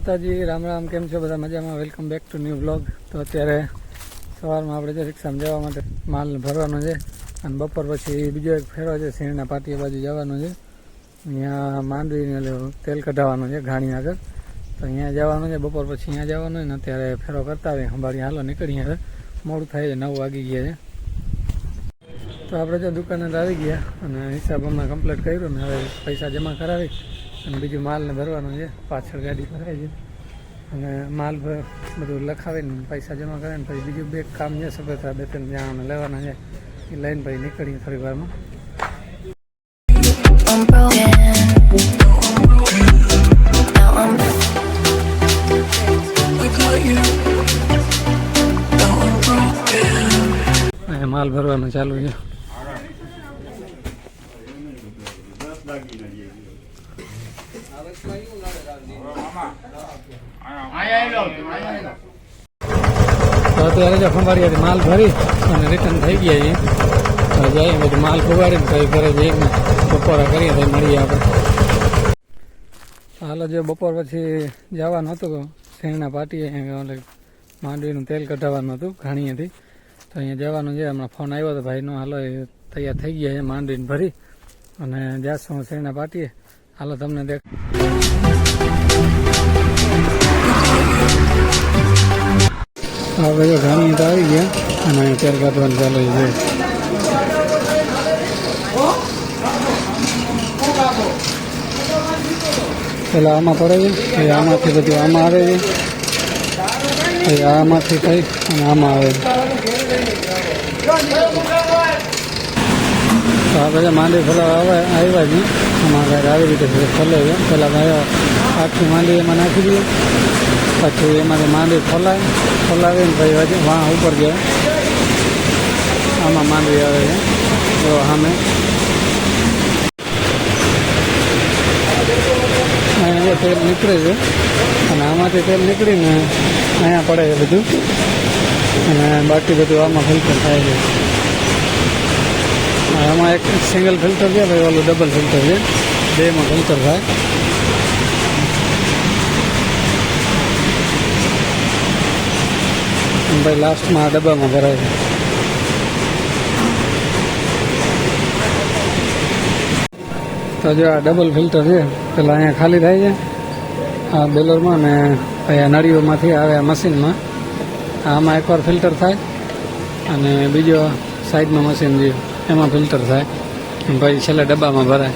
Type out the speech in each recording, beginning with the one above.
માતાજી, રામ રામ, કેમ છો? બધા મજામાં? Welcome back to new blog તો અત્યારે સવારમાં આપણે જે રિક્ષામાં જવા માટે માલ ભરવાનો છે અને બપોર પછી બીજો એક ફેરો છે, શેરણા પાટીએ બાજુ જવાનો છે. અહીંયા માંડવીને તેલ કઢાવવાનું છે, ઘાણી આગળ. તો અહીંયા જવાનું છે, બપોર પછી અહીંયા જવાનું ને અત્યારે ફેરો કરતા હોય સંભાળી હાલો, નીકળીએ હવે. મોડું થાય છે, નવ વાગી ગયા છે. તો આપણે જો દુકાને આવી ગયા અને હિસાબ હમણાં કમ્પ્લીટ કર્યું ને હવે પૈસા જમા કરાવી. અને બીજું માલને ભરવાનું છે. પાછળ ગાડી ભરાય છે. અને માલ ભર બધું લખાવીને પૈસા જમા કરે ને પછી બીજું બે કામ છે સફેદરા બે ત્રણ જણાને લેવાના છે. એ લઈને પછી નીકળીએ થોડી વારમાં. માલ ભરવાનું ચાલુ છે. તો અત્યારે જો ખંભાળિયાથી માલ ભરી અને રિટર્ન થઈ ગયા છીએ જઈએ બધું માલ ફુગાડીને કઈ ઘરે જઈને બપોરા કરીએ તો મળીએ આપણે. હાલો, જે બપોર પછી જવાનું હતું, શેરણા પાટીએ માંડવીનું તેલ કઢાવવાનું હતું, ઘાણીએથી. તો અહીંયા જવાનું છે, હમણાં ફોન આવ્યો હતો ભાઈનો, હાલો, એ તૈયાર થઈ ગયા છે, માંડવીને ભરી. અને જાશું શેરણા પાટીએ. હાલો, તમને દેખ આ બધો તો આવી ગયા, અને અહીંયા તેલ કાઢવાનું ચાલુ છે. પેલા આમાં પડે છે, એ આમાંથી બધું આમાં આવે છે. એ આમાંથી થઈ અને આમાં આવે છે. તો આ બધા માંડવી ફરવા આવે, આવ્યા છે અમારા ઘરે આવી રીતે ફલે છે. ભાઈ આખી માંડવી એમાં નાખી દઈએ પછી એમાંથી માંડવી ફોલાય, ફલાવીને પછી હજી વાં ઉપર જાય આમાં માંડવી આવે છે. તો સામે. અહીંયા જે તેલ નીકળે છે, અને આમાંથી તેલ નીકળીને અહીંયા પડે છે બધું. અને બાકી બધું આમાં ફિલ્ટર થાય છે. આમાં એક સિંગલ ફિલ્ટર છે ભાઈ ઓલું ડબલ ફિલ્ટર છે. બેમાં ફિલ્ટર થાય. ભાઈ લાસ્ટમાં આ ડબ્બામાં ભરાય છે. તો જો આ ડબલ ફિલ્ટર છે, પેલા અહીંયા ખાલી થાય છે. આ બેલરમાં ને અહીંયા નળીઓમાંથી આવે આ મશીનમાં. આમાં એકવાર ફિલ્ટર થાય. અને બીજો સાઈડમાં મશીન છે. એમાં ફિલ્ટર થાય. પછી છેલ્લા ડબ્બામાં ભરાય.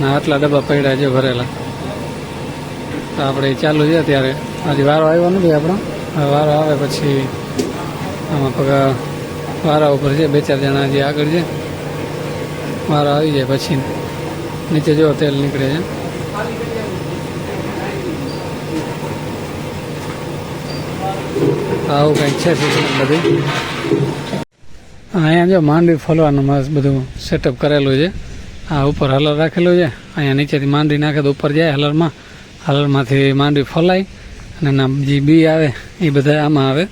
ને આટલા ડબ્બા પડ્યા છે ભરેલા. તો આપણે ચાલુ છે ત્યારે. હજી વારો આવ્યો નથી આપણો. વારો આવે પછી આમાં પગા વારા ઉપર છે, બે ચાર જણા જે આગળ છે. વારો આવી જાય પછી. નીચે જો તેલ નીકળે છે. આવું કંઈક છે બધી. અહીંયા જો માંડવી ફોલવાનું મસ્ત બધું સેટઅપ કરેલું છે. આ ઉપર હલર રાખેલું છે. અહીંયા નીચેથી માંડવી નાખે તો ઉપર જાય હલરમાં. હલરમાંથી માંડવી ફોલાય અને એના જે બી આવે એ બધા આમાં આવે.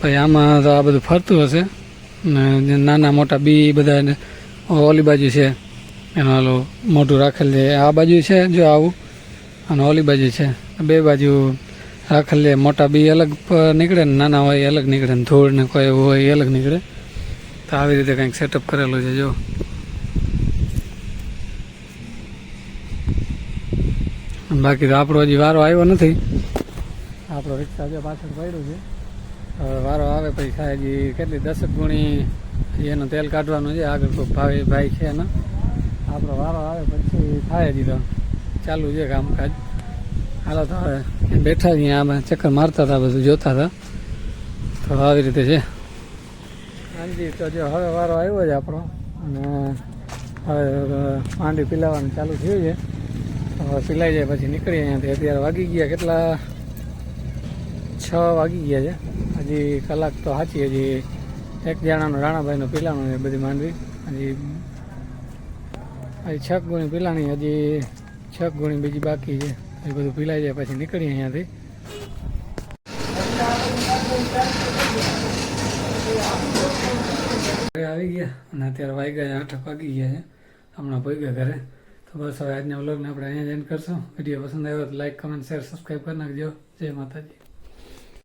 પછી આમાં તો આ બધું ફરતું હશે. ને નાના મોટા બી બધા ઓલી બાજુ છે. એનું ઓલું મોટું રાખેલ છે. આ બાજુ છે જો આવું. અને ઓલી બાજુ છે. બે બાજુ રાખેલ છે. મોટા બી અલગ નીકળે ને નાના હોય અલગ નીકળે ને ધૂળ ને કોઈ એવું હોય અલગ નીકળે. તો આવી રીતે કંઈક સેટઅપ કરેલું છે, જો. બાકી તો આપણો હજી વારો આવ્યો નથી. આપણો રિક્ષા જો પાછળ પડ્યું છે. હવે વારો આવે પછી થાય હજી કેટલી દસક ગુણી એનું તેલ કાઢવાનું છે. આગળ કોઈ ભાઈ ભાઈ છે એનો. આપણો વારો આવે પછી થાય હજી તો. ચાલુ છે કામકાજ. હાલો તો હવે બેઠા છીએ આમાં. ચક્કર મારતા હતા, બધું જોતા હતા. તો આવી રીતે છે. હાજી તો જો હવે વારો આવ્યો છે આપણો. હવે માંડી પીલાવાનું ચાલુ થયું છે. હવે પીલાઈ જાય પછી નીકળીએ અહીંયાથી. અત્યારે વાગી ગયા કેટલા? છ વાગી ગયા છે. હજી કલાક તો સાચી હજી એક જણાનું, રાણાભાઈનું પીલાનું એ બધી માંડવી. હજી હજી છ ગુણી પીલાણી, હજી છ ગુણી બીજી બાકી છે. એ બધું પીલાઈ જાય પછી નીકળીએ અહીંયાથી. ઘરે આવી ગયા અને અત્યારે વાઈ ગયા, આઠ વાગી ગયા છે. હમણાં ગયા ઘરે. તો બસ હવે આજના વ્લોગને આપણે અહીંયા જ કરશું. વીડિયો પસંદ આવ્યો તો લાઈક કમેન્ટ શેર સબસ્ક્રાઈબ કરી નાખજો. જય માતાજી.